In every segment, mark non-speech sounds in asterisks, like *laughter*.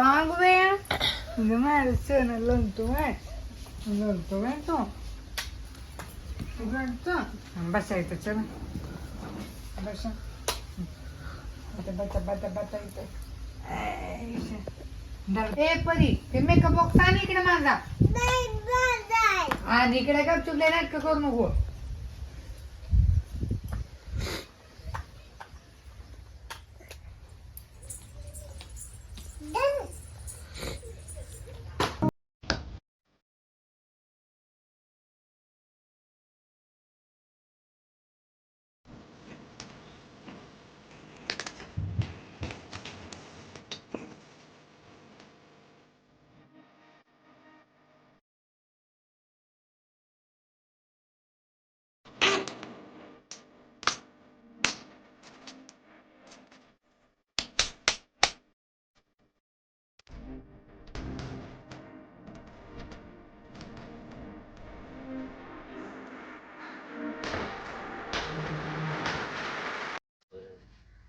वेळ म्हणजे माझ्या सण लोणतो बाय. लोणतो बाय तो. लोणतो बसायचं चल. बसा. आता बसा बसा बसा इथं. ए परी ते मेकअप बॉक्स आण इकडे माझा. इकडे का चुकले नाटक करू नको.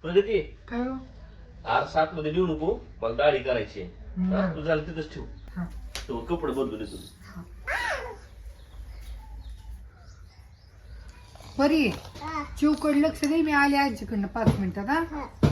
प्रगती काय हो? आर सात मध्ये लिहू नको मला दाढी करायची आहे. हा. तू झालं तिथंच ठेव हा. तो कपडे बदलून येतो परी चिवकड लक्ष दे मी आले आजीकडनं पाच मिनिटात हा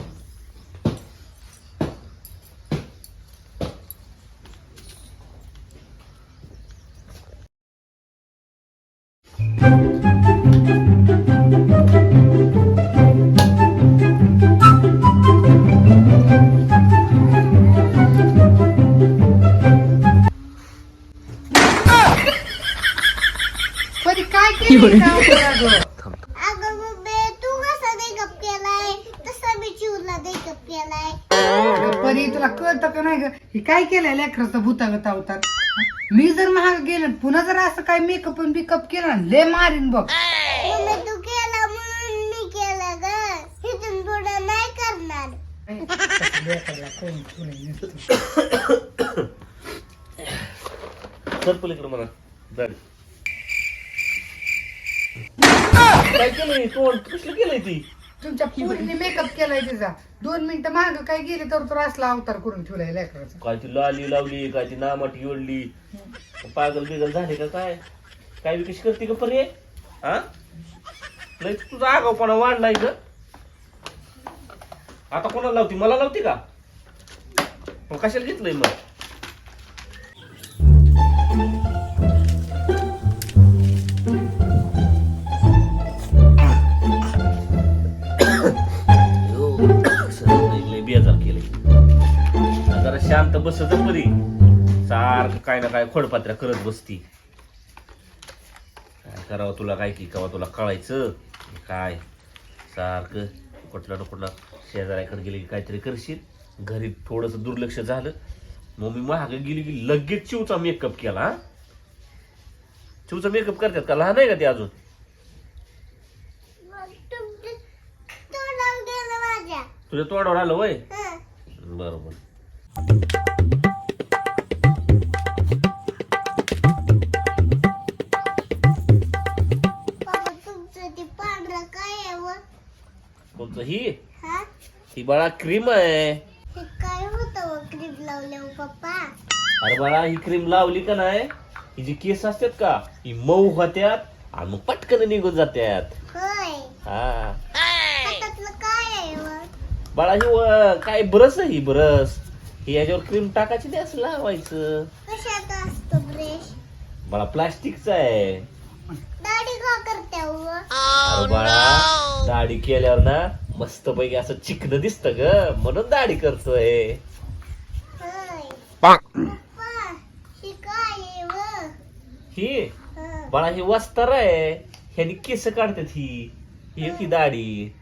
परी तुला कळतं का नाही ग? हे काय केलंय लेकराचं भूतागत अवतार? मी जर महाग गेलं पुन्हा जर असं काय मेकअप बिकअप केलं ना, लय मारीन बघ. *coughs* तू केला म्हणून मी केलं ग इथून पुढे नाही करणार सर पलीकडे म्हणा. काय केलंय? तोंड कसलं केलंय ती? तुमच्या पूर्ण मेकअप केलाय तिचा. दोन मिनिटं माग काय गेले तर तर असला अवतार करून ठेवलाय लेकराचा. काय ती लाली लावली काय ती नामाटी ओढली पागल बिगल झाले का काय? काय बी कशी करते का पर्याय हा? लय तुझा आगावपणा वाढलाय ग. आता कोणाला लावती? मला लावती का? मग कशाला घेतलंय मग? बेजार केलंय जरा शांत बसत परी सारखं काय ना काय खोडपात्र्या करत बसती. काय करावं तुला काय की कवा तुला कळायचं? काय? सारखं कुठला ना कुठला शेजाऱ्याकडे गेले की काहीतरी करशील. घरी थोडस दुर्लक्ष झालं. मग मी महाग गेली की लगेच चिवचा मेकअप केला? चिवचा मेकअप करतात का? लहान आहे का ते अजून? तुझ्या तोंडावर आलं वय. बरोबर? कोणतं ही? हा? बाळा क्रीम आहे. काय होतं व क्रीम लावल्यावर पप्पा? अरे बाळा ही क्रीम लावली का नाही? ही जी केस असतात का ही मऊ होत्यात आणि मग पटकन निघून जात्यात. हा हातातलं काय आहे व? बाळा ही व- काय ब्रश आहे ही ब्रश? ही याच्यावर क्रीम टाकायची नाही असं लावायचं. कशात असतो ब्रेश? बाळा प्लास्टिकचा आहे. दाढी का करते व? अरे बाळा दाढी केल्यावर ना मस्त पैकी असं चिकन दिसत ग. म्हणून दाढी करतोय. होय. पप्पा हे व? ही? हं. बाळा ही वस्तर आहे. ह्यानी केस काढतात ही. ही की दाढी.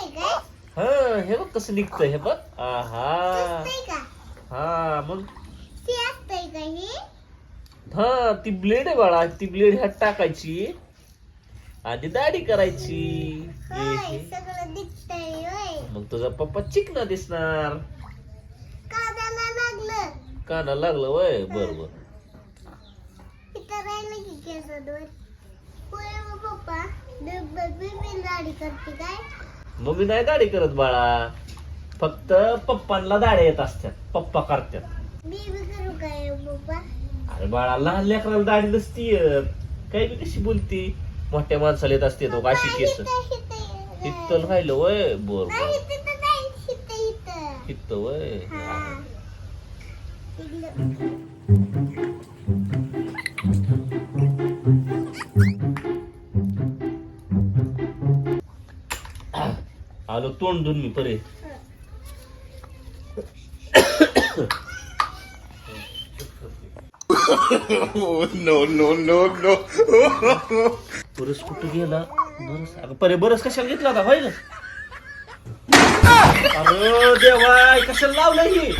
निघतंय हा हे बघ कसं निघतं हे बघ. आहा. हा मग? हा ती ब्लेड आहे बाळा ती ब्लेड ह्यात टाकायची. आणि दाढी करायची. मग तुझा पप्पा चिकना दिसणार. काना लागलं वय बर बर. पप्पा दाढी करते काय? मग मी नाही दाढी करत बाळा. फक्त पप्पांना दाड्या येत असतात पप्पा करतात मी बी करू काय पप्पा? अरे बाळा लहान लेकराला दाढी नसती येत. काय बी कशी बोलती? मोठ्या माणसाला येत असते तो अशी केस. इथं राहिलं वय. बर बर. इथं वय. हा. आलो तोंड धुवून मी परे. बरस कुठं गेला? बरस. अगं परे बरस कशाला घेतला होता? होय ना अरे देवा कशाला लावलं हे?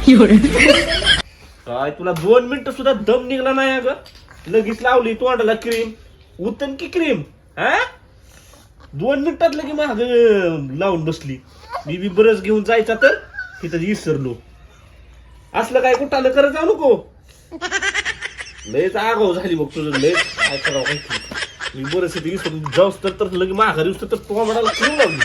काय तुला दोन मिनिटं सुद्धा दम निघला नाही अगं? लगेच लावली तोंडाला क्रीम. उतन की क्रीम हा? दोन मिनिटात लगे माग लावून बसली. मी बी बरंच घेऊन जायचा तर तिथं विसरलो असलं काय कुठालं करत जाऊ नको. लयच आगाव झाली बघ तुझं लय काय करावं मी बरंच तिथे विसरून जाऊस तर तर लगे माघारी तर तो म्हणाला लावली